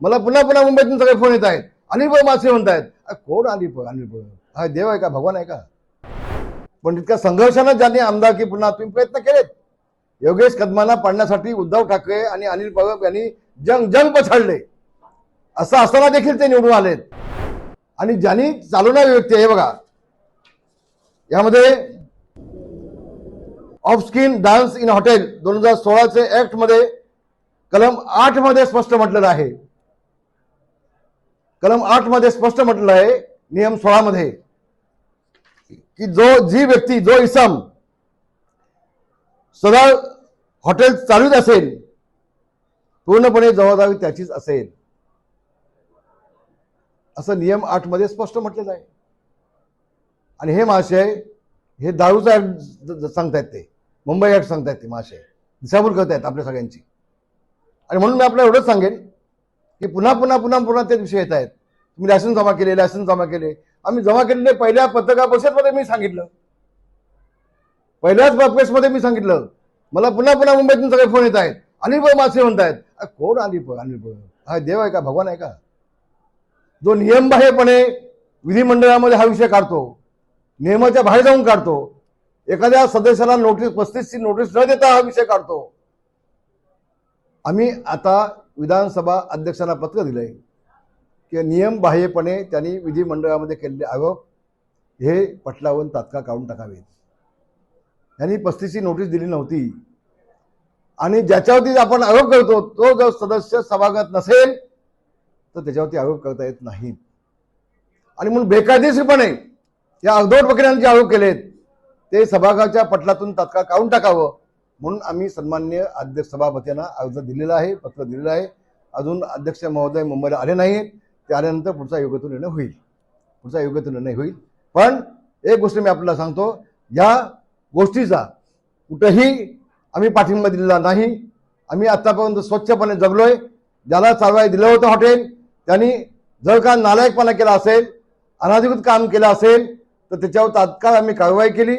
मला पुन्हा पुन्हा मुंबईतून सगळे फोन येत आहेत. अनिल भाऊ मासे म्हणतायत. कोण अनिल भाऊ अनिल भाऊ हा देव आहे का? भगवान आहे का? पण तितक्या संघर्षानं ज्यांनी आमदारकी पुन्हा तुम्ही प्रयत्न केलेत. योगेश कदमांना पाडण्यासाठी उद्धव ठाकरे आणि अनिल पवार यांनी जंग जंग पछाडले. असं असताना देखील ते निवडून आलेत. आणि ज्यांनी चालवणारी व्यक्ती आहे बघा. यामध्ये off skin dance in hotel दोन हजार सोळाचे ऍक्टमध्ये कलम आठमध्ये स्पष्ट म्हटलेलं आहे. कलम आठमध्ये स्पष्ट म्हटलं आहे नियम सोळा मध्ये की जो जी व्यक्ती जो इसम सदा हॉटेल चालूच असेल पूर्णपणे जबाबदारी त्याचीच असेल. असं नियम आठमध्ये स्पष्ट म्हटलेलं आहे. आणि हे महाशय हे दारूचा ऍक्ट सांगतायत ते. मुंबई ऍक्ट सांगतायत ते महाशय दिशाभूल करतायत आपल्या सगळ्यांची. आणि म्हणून मी आपल्याला एवढंच सांगेन की पुन्हा पुन्हा पुन्हा पुन्हा तेच विषय येत आहेत. तुम्ही लायसन्स जमा केले लायसन्स जमा केले. आम्ही जमा केलेले पहिल्या पत्रकार परिषदमध्ये मी सांगितलं. पहिल्याच प्रेसमध्ये मी सांगितलं. मला पुन्हा पुन्हा मुंबईतून सगळे फोन येत आहेत. अनिल भाऊ मासे म्हणतायत. कोण अनिल भाऊ? अनिल भाऊ. हा देव आहे का? भगवान आहे का? जो नियमबाह्यपणे विधिमंडळामध्ये हा विषय काढतो. नियमाच्या बाहेर जाऊन काढतो. एखाद्या सदस्याला नोटीस पस्तीसची नोटीस न देता हा विषय काढतो. आम्ही आता विधानसभा अध्यक्षांना पत्र आहे की नियमबाह्यपणे त्यांनी विधिमंडळामध्ये केलेले आरोप हे पटलावून तात्काळ काढून टाकावेत. यांनी पस्तीसची नोटीस दिली नव्हती. आणि ज्याच्यावरती आपण आरोप करतो तो जर सदस्य सभागत नसेल तर त्याच्यावरती आरोप करता येत नाहीत. आणि म्हणून बेकायदेशीरपणे या अर्धवट वकिलांनी जे आरोप केलेत ते सभागाच्या पटलातून तात्काळ काढून टाकावं. म्हणून आम्ही सन्मान्य अध्यक्ष सभापतींना अर्ज दिलेला आहे पत्र दिलेलं आहे. अजून अध्यक्ष महोदय मुंबईला आले नाहीत. ते आल्यानंतर पुढचा योग्य निर्णय होईल. पुढचा योग्य निर्णय होईल. पण एक गोष्ट मी आपल्याला सांगतो या गोष्टीचा कुठंही आम्ही पाठिंबा दिलेला नाही. आम्ही आत्तापर्यंत स्वच्छपणे जगलोय. ज्याला चालवायला दिलं होतं हॉटेल त्यांनी जर का नालायकपणा केला असेल अनाधिकृत काम केलं असेल तर त्याच्यावर तात्काळ आम्ही कारवाई केली.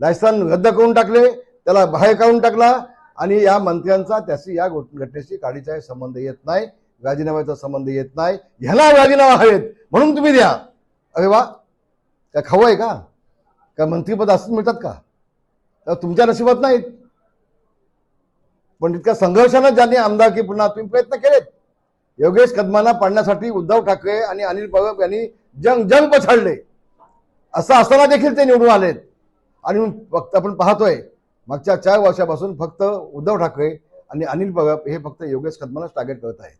लायसन रद्द करून टाकले. त्याला बाहेर काढून टाकला आणि या मंत्र्यांचा त्याशी या घटनेशी काडीचा संबंध येत नाही राजीनाम्याचा संबंध येत नाही. ह्याला राजीनामा हवेत म्हणून तुम्ही द्या. अरे वा. काय खाऊ आहे का? काय मंत्रीपद असंच मिळतात का? तर तुमच्या नशिबात नाहीत. पण इतक्या संघर्षानं ज्यांनी आमदारकी पुन्हा तुम्ही प्रयत्न केलेत. योगेश कदमांना पाडण्यासाठी उद्धव ठाकरे आणि अनिल परब यांनी जंग जंग पछाडले. असं असताना देखील ते निवडून आलेत. आणि फक्त आपण पाहतोय. मागच्या चार वर्षापासून फक्त उद्धव ठाकरे आणि अनिल पवार हे फक्त योगेश कदमालाच टार्गेट करत आहेत.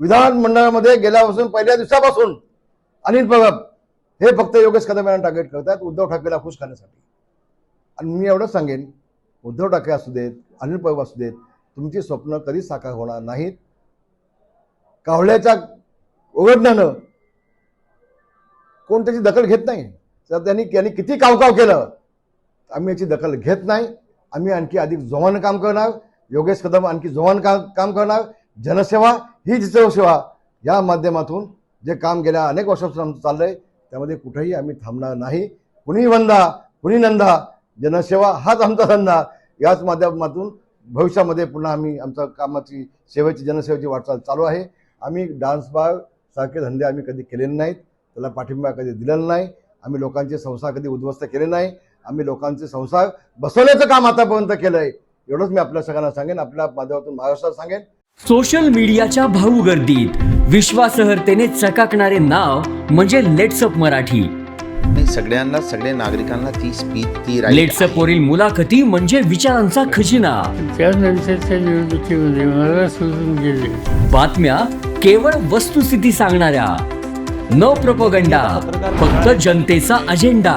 विधानमंडळामध्ये गेल्यापासून पहिल्या दिवसापासून अनिल पवार हे फक्त योगेश कदम यांना टार्गेट आहेत उद्धव ठाकरेला खुश करण्यासाठी. आणि मी एवढंच सांगेन उद्धव ठाकरे असू देत अनिल पवार असू देत तुमची स्वप्न कधीच साकार होणार नाहीत. कावळ्याच्या ओघडण्यानं कोण त्याची दखल घेत नाही? तर त्यांनी त्यांनी किती कावकाव केलं आम्ही याची दखल घेत नाही. आम्ही आणखी अधिक जोमानं काम करणार. योगेश कदम आणखी जोमानं काम काम करणार. जनसेवा ही सेवा या माध्यमातून जे काम गेल्या अनेक वर्षापासून आमचं चाललं आहे त्यामध्ये कुठेही आम्ही थांबणार नाही. कुणी वंदा कुणी नंदा जनसेवा हाच आमचा धंदा. याच माध्यमातून भविष्यामध्ये पुन्हा आम्ही आमच्या कामाची सेवेची जनसेवेची वाटचाल चालू आहे. आम्ही डान्स बार सारखे धंदे आम्ही कधी केलेले नाहीत. त्याला पाठिंबा कधी दिलेला नाही. आम्ही लोकांचे संस्था कधी उद्ध्वस्त केले नाही. आम्ही लोकांचे संसार बसवण्याचं काम आतापर्यंत केलंय. एवढंच मी आपल्या सगळ्यांना सांगेन आपल्या माध्यमातून महाराष्ट्रात सांगेन. सोशल मीडियाच्या भाऊ गर्दीत विश्वासार्हतेने चकाकणारे नाव म्हणजे लेट्सअप मराठी. सगळ्यांना सगळ्या नागरिकांना ती स्पीच ती लेट्सअप. वरील मुलाखती म्हणजे विचारांचा खजिना. त्यानंतरच्या निवडणुकीमध्ये मला सोडून गेले. बातम्या केवळ वस्तुस्थिती सांगणाऱ्या. न प्रपोगंडा फक्त जनतेचा अजेंडा